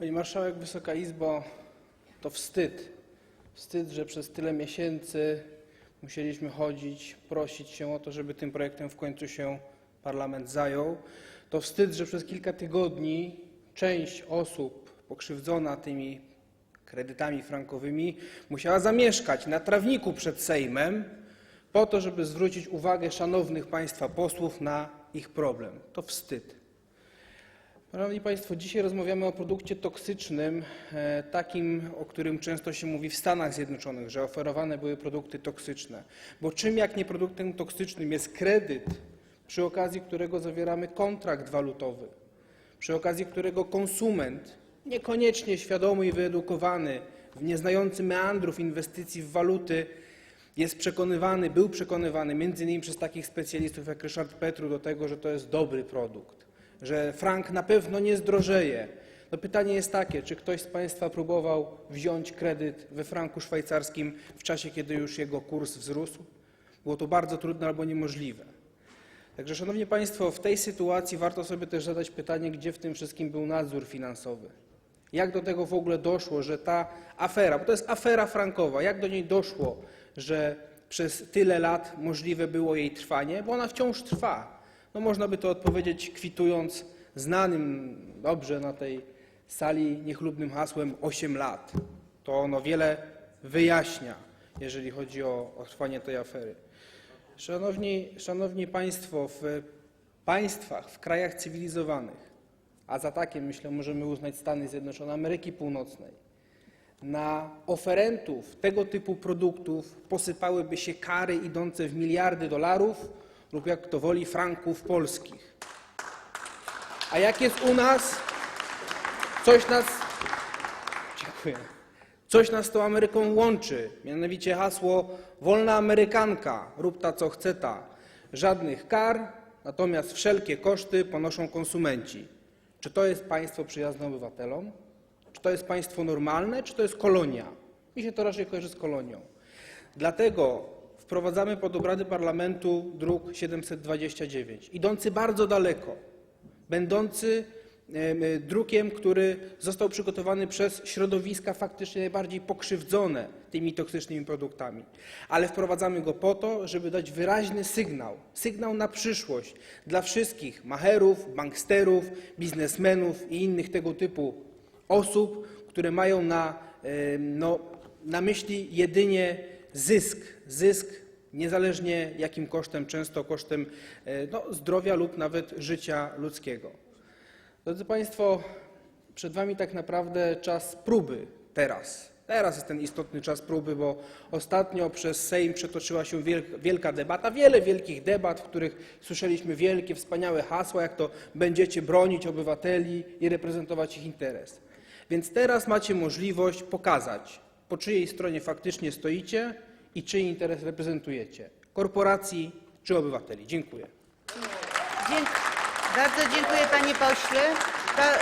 Pani Marszałek, Wysoka Izbo, to wstyd. Wstyd, że przez tyle miesięcy musieliśmy chodzić, prosić się o to, żeby tym projektem w końcu się parlament zajął. To wstyd, że przez kilka tygodni część osób pokrzywdzona tymi kredytami frankowymi musiała zamieszkać na trawniku przed Sejmem po to, żeby zwrócić uwagę szanownych Państwa posłów na ich problem. To wstyd. Szanowni Państwo, dzisiaj rozmawiamy o produkcie toksycznym, e, takim, o którym często się mówi w Stanach Zjednoczonych, że oferowane były produkty toksyczne. Bo czym jak nie produktem toksycznym jest kredyt, przy okazji którego zawieramy kontrakt walutowy, przy okazji którego konsument, niekoniecznie świadomy i wyedukowany, nieznający meandrów inwestycji w waluty, jest przekonywany, był przekonywany między innymi przez takich specjalistów jak Ryszard Petru do tego, że to jest dobry produkt, że frank na pewno nie zdrożeje. No pytanie jest takie, czy ktoś z Państwa próbował wziąć kredyt we franku szwajcarskim w czasie, kiedy już jego kurs wzrósł? Było to bardzo trudne albo niemożliwe. Także, Szanowni Państwo, w tej sytuacji warto sobie też zadać pytanie, gdzie w tym wszystkim był nadzór finansowy. Jak do tego w ogóle doszło, że ta afera, bo to jest afera frankowa, jak do niej doszło, że przez tyle lat możliwe było jej trwanie, bo ona wciąż trwa. No można by to odpowiedzieć kwitując znanym dobrze na tej sali niechlubnym hasłem 8 lat. To ono wiele wyjaśnia, jeżeli chodzi o, o trwanie tej afery. Szanowni, szanowni Państwo, w państwach, w krajach cywilizowanych, a za takie myślę możemy uznać Stany Zjednoczone Ameryki Północnej, na oferentów tego typu produktów posypałyby się kary idące w miliardy dolarów lub jak kto woli franków polskich. A jak jest u nas, coś nas Dziękuję. Coś nas z tą Ameryką łączy, mianowicie hasło wolna Amerykanka, rób ta co chce ta. Żadnych kar, natomiast wszelkie koszty ponoszą konsumenci. Czy to jest państwo przyjazne obywatelom? Czy to jest państwo normalne, czy to jest kolonia? Mi się to raczej kojarzy z kolonią. Dlatego wprowadzamy pod obrady parlamentu druk 729, idący bardzo daleko będący e, drukiem, który został przygotowany przez środowiska faktycznie najbardziej pokrzywdzone tymi toksycznymi produktami. Ale wprowadzamy go po to, żeby dać wyraźny sygnał, sygnał na przyszłość dla wszystkich macherów, banksterów, biznesmenów i innych tego typu osób, które mają na, no, na myśli jedynie zysk, zysk niezależnie jakim kosztem, często kosztem e, no, zdrowia lub nawet życia ludzkiego. Drodzy Państwo, przed Wami tak naprawdę czas próby teraz. Teraz jest ten istotny czas próby, bo ostatnio przez Sejm przetoczyła się wiel- wielka debata, wiele wielkich debat, w których słyszeliśmy wielkie, wspaniałe hasła, jak to będziecie bronić obywateli i reprezentować ich interes. Więc teraz macie możliwość pokazać, po czyjej stronie faktycznie stoicie i czyj interes reprezentujecie korporacji czy obywateli. Dziękuję. Dzięk- Bardzo dziękuję panie pośle.